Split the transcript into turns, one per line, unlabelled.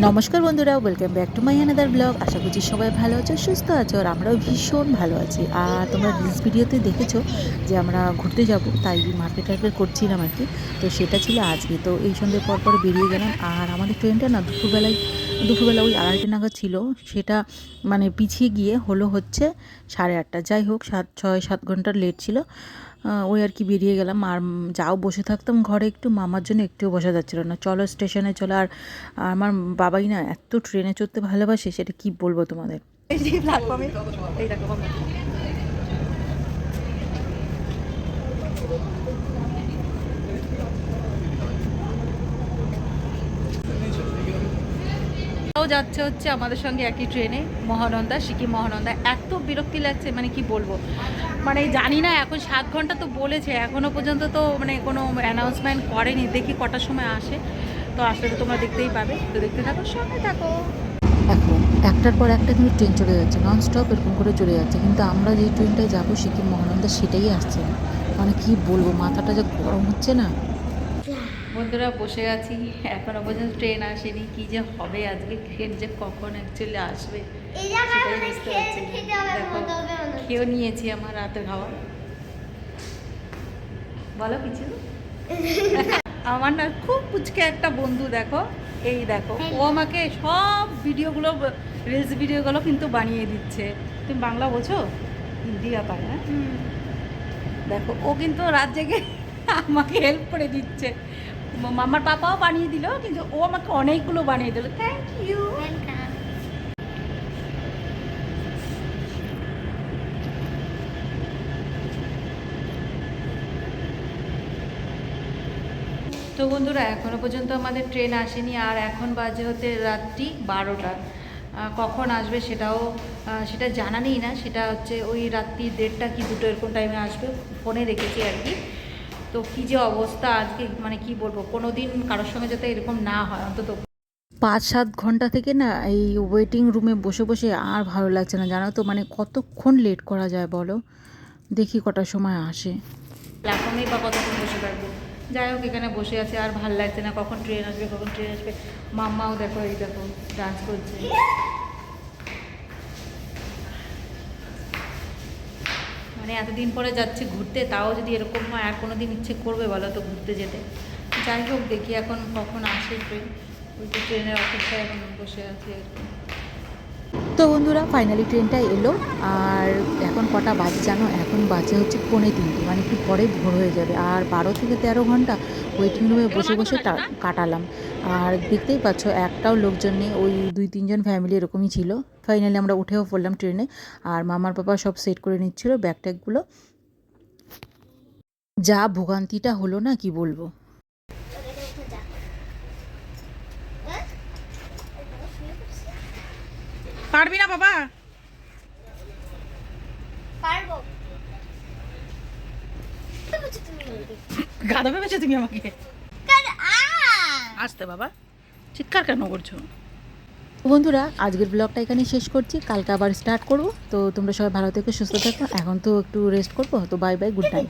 নমস্কার বন্ধুরা welcome back to my another blog আশা করছি সবাই ভালো আছো, সুস্থ আছো, আর আমরাও ভীষণ ভালো আছি। আর তোমরা রিলস ভিডিওতে দেখেছ যে আমরা ঘুরতে যাব, তাই মার্কেট টার্কেট করছিলাম আর কি। তো সেটা ছিল আজকে। তো এই সন্ধ্যে পর পর বেরিয়ে গেলাম, আর আমাদের ট্রেনটা না দুপুরবেলায় দুপুরবেলা ওই আড়াইটে নাগাদ ছিল, সেটা মানে পিছিয়ে গিয়ে হলো হচ্ছে সাড়ে আটটা। যাই হোক, সাত, ছয়, সাত ঘণ্টার লেট ছিল। ওই আর কি বেরিয়ে গেলাম। আর যাও বসে থাকতাম ঘরে একটু, মামার জন্য একটুও বসা যাচ্ছিল না। চলো স্টেশনে চলো। আর আমার বাবাই না এত ট্রেনে চড়তে ভালোবাসে, সেটা কি বলব তোমাদের
যে প্ল্যাটফর্মে এই দেখো বাবা। ও যাচ্ছে হচ্ছে আমাদের সঙ্গে একই ট্রেনে মহানন্দা, সিকিম মহানন্দা। এত বিরক্তি লাগছে মানে কি বলব? মানে জানি না, এখন সাত ঘণ্টা তো বলেছে এখনও পর্যন্ত তো মানে কোনো অ্যানাউন্সমেন্ট করেনি, দেখি কটার সময় আসে। তো আসলে তো তোমরা দেখতেই পাবে, তো দেখতে থাকো, সঙ্গে থাকো।
এখন একটার পর একটা কিন্তু ট্রেন চলে যাচ্ছে নন স্টপ এরকম করে চলে যাচ্ছে, কিন্তু আমরা যে ট্রেনটায় যাব, সিকিম মহানন্দা, সেটাই আসছে না। মানে কি বলব, মাথাটা যে গরম হচ্ছে না।
বন্ধুরা বসে আছি এখনও পর্যন্ত ট্রেন আসেনি কি যে হবে আজকে ট্রেন যে কখন অ্যাকচুয়ালি আসবে সেটাই
মানে
বুঝতে পারছি দেখো। খেয়েও নিয়েছি আমার রাতের খাওয়া। বলো কিছু আমার না খুব পুচকে একটা বন্ধু দেখো এই দেখো ও আমাকে সব ভিডিওগুলো রিলস ভিডিওগুলো কিন্তু বানিয়ে দিচ্ছে। তুমি বাংলা বোঝো? হিন্দি পায় হ্যাঁ? দেখো ও কিন্তু রাত জেগে আমাকে হেল্প করে দিচ্ছে। মামার পাপাও বানিয়ে দিল, কিন্তু ও আমাকে অনেকগুলো বানিয়ে দিল। থ্যাংক ইউ তো বন্ধুরা এখনও পর্যন্ত আমাদের ট্রেন আসেনি, আর এখন বাজে হতে রাত্রি বারোটা। কখন আসবে সেটাও সেটা জানা নেই না, সেটা হচ্ছে ওই রাত্রি দেড়টা কি দুটো এরকম টাইমে আসবে, ফোনে রেখেছি আর কি। তো কী যে অবস্থা আজকে মানে কি বলব কোনো দিন কারোর সঙ্গে যাতে এরকম না হয় অন্তত।
পাঁচ সাত ঘণ্টা থেকে না এই ওয়েটিং রুমে বসে বসে আর ভালো লাগছে না জানো তো মানে কতক্ষণ লেট করা যায় বলো? দেখি কটার সময় আসে।
প্ল্যাটফর্মেই বা কতক্ষণ বসে থাকব? যাই হোক এখানে বসে আছে আর ভালো লাগছে না কখন ট্রেন আসবে কখন ট্রেন আসবে। মাম্মাও দেখো এই দেখো ডান্স করছে। মানে এতদিন পরে যাচ্ছে ঘুরতে, তাও যদি এরকম হয় আর কোনো দিন ইচ্ছে করবে বলো তো ঘুরতে যেতে। যাই হোক, দেখি এখন কখন আসে ট্রেন ওই তো ট্রেনের অপেক্ষায় এখন বসে আছে আর কি।
তো বন্ধুরা ফাইনালি ট্রেনটা এলো। আর এখন কটা বাজে জানো? এখন বাজে হচ্ছে পৌনে তিনটে মানে একটু পরে ভোর হয়ে যাবে। আর বারো থেকে তেরো ঘণ্টা ওয়েটিং রুমে বসে বসে কাটালাম। আর দেখতেই পাচ্ছ একটাও লোকজন নেই ওই দুই তিনজন ফ্যামিলি এরকমই ছিল। ফাইনালি আমরা উঠেও পড়লাম ট্রেনে আর মামার পাপা সব সেট করে নিচ্ছিল ব্যাগ ট্যাগগুলো যা ভোগান্তিটা হলো না কি বলব।
পারবি না বাবা?
পারব। তুমি
গাধা ভেবেছো তুমি আমাকে? আসতে বাবা। চিৎকার কেন করছ?
তো বন্ধুরা আজকের ব্লগটা এখানে শেষ করছি। কালকে আবার স্টার্ট করব। তো তোমরা সবাই ভালো থেকে সুস্থ থাকো। এখন তো একটু রেস্ট করব। তো বাই বাই গুড নাইট